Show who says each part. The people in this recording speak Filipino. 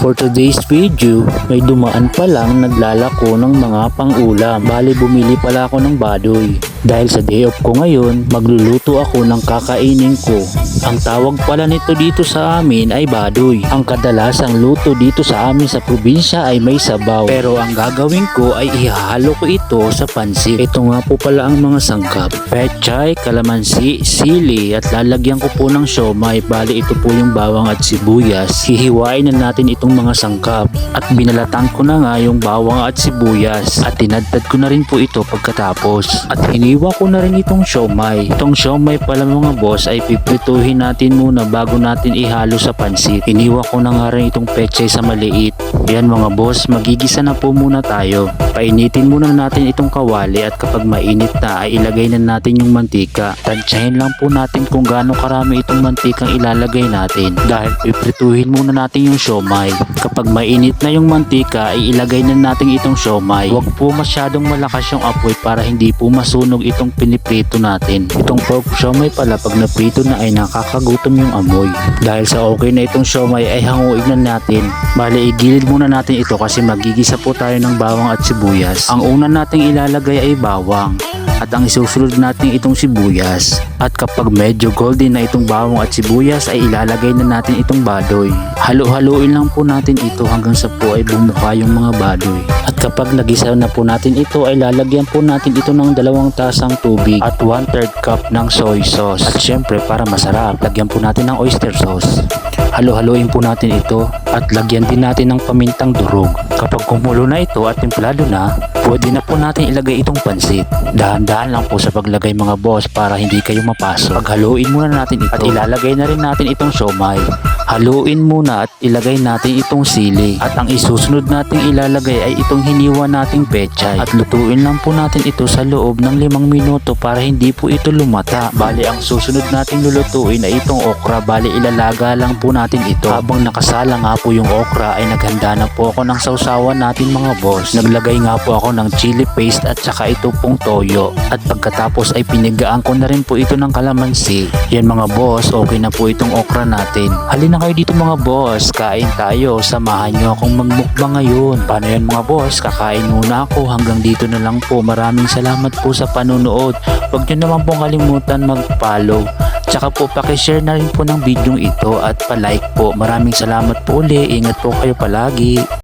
Speaker 1: For today's video, may dumaan pa lang naglalako ng mga pang-ulam. Bali bumili pala ako ng badoy. Dahil sa day off ko ngayon, magluluto ako ng kakainin ko. Ang tawag pala nito dito sa amin ay badoy. Ang kadalasang luto dito sa amin sa probinsya ay may sabaw. Pero ang gagawin ko ay ihahalo ko ito sa pansit. Ito nga po pala ang mga sangkap. Pechay, kalamansi, sili at lalagyan ko po ng siomay. Bali ito po yung bawang at sibuyas. Hihiwain na natin itong mga sangkap. At binalatan ko na nga yung bawang at sibuyas. At tinadtad ko na rin po ito pagkatapos. At hiniwa ko na rin itong siomay. Itong siomay pala mga boss ay piprituhin natin muna bago natin ihalo sa pansit. Hiniwa ko na nga rin itong pechay sa maliit. Yan mga boss, magigisa na po muna tayo. Painitin muna natin itong kawali at kapag mainit na ay ilagay na natin yung mantika. Tansyahin lang po natin kung gaano karami itong mantikang ilalagay natin. Dahil piprituhin muna natin yung siomay. Kapag mainit na yung mantika ay ilagay na natin itong siomay. Huwag po masyadong malakas yung apoy para hindi po masunog itong piniprito natin. Itong pork siomay pala pag naprito na ay nakakagutom yung amoy. Dahil sa okay na itong siomay ay hanguin na natin. Bale igilid muna natin ito kasi magigisa po tayo ng bawang at sibuyas. Ang una nating ilalagay ay bawang at ang isusunod natin itong sibuyas. At kapag medyo golden na itong bawang at sibuyas ay ilalagay na natin itong badoy. Halo-haluin lang po natin ito hanggang sa po ay bumuka yung mga badoy. Kapag nagisa na po natin ito ay lalagyan po natin ito ng dalawang tasang tubig at 1 third cup ng soy sauce. At syempre para masarap, lagyan po natin ng oyster sauce. Halo-haluin po natin ito at lagyan din natin ng pamintang durog. Kapag kumulo na ito at templado na, pwede na po natin ilagay itong pansit. Dahan-dahan lang po sa paglagay mga boss para hindi kayo mapasok. Paghaluin muna natin ito at ilalagay na rin natin itong siomay. Haluin muna at ilagay natin itong sili. At ang isusunod nating ilalagay ay itong hiniwa nating pechay. At lutuin lang po natin ito sa loob ng limang minuto para hindi po ito lumata. Bali ang susunod nating lulutuin ay itong okra. Bali ilalaga lang po natin ito. Habang nakasala nga po yung okra ay naghanda na po ako ng sausawan natin mga boss. Naglagay nga po ako ng chili paste at saka ito pong toyo. At pagkatapos ay pinigaan ko na rin po ito ng kalamansi. Yan mga boss, okay na po itong okra natin. Halina kayo dito mga boss, kain tayo. Samahan nyo akong magmukbang ngayon. Paano yan mga boss? Kakain muna ako. Hanggang dito na lang po. Maraming salamat po sa panunood. Huwag nyo naman pong kalimutan mag-follow. Tsaka po pakishare na rin po ng video ito at pa-like po. Maraming salamat po uli. Ingat po kayo palagi.